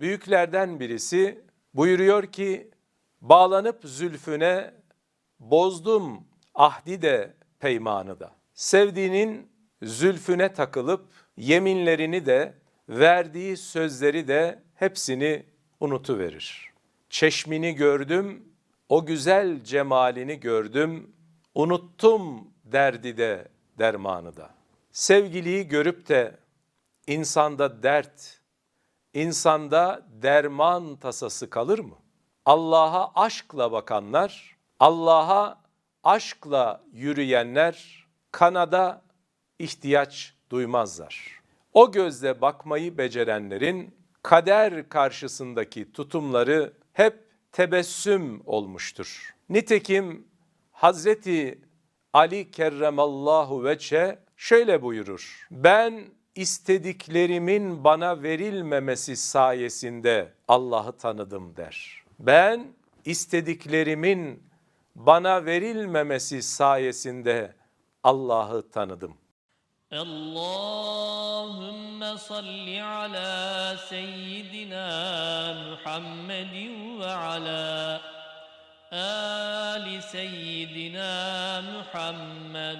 büyüklerden birisi buyuruyor ki bağlanıp zülfüne bozdum ahdi de peymanı da. Sevdiğinin zülfüne takılıp yeminlerini de verdiği sözleri de hepsini unutuverir. Çeşmini gördüm, o güzel cemalini gördüm, unuttum derdi de dermanı da. Sevgiliyi görüp de insanda dert, insanda derman tasası kalır mı? Allah'a aşkla bakanlar, Allah'a aşkla yürüyenler kanada ihtiyaç duymazlar. O gözle bakmayı becerenlerin kader karşısındaki tutumları hep tebessüm olmuştur. Nitekim Hazreti Ali kerremallahu veçhe şöyle buyurur. Ben istediklerimin bana verilmemesi sayesinde Allah'ı tanıdım der. Ben istediklerimin bana verilmemesi sayesinde Allah'ı tanıdım. Allahümme salli ala seyyidina Muhammedin ve ala ali seyyidina Muhammed.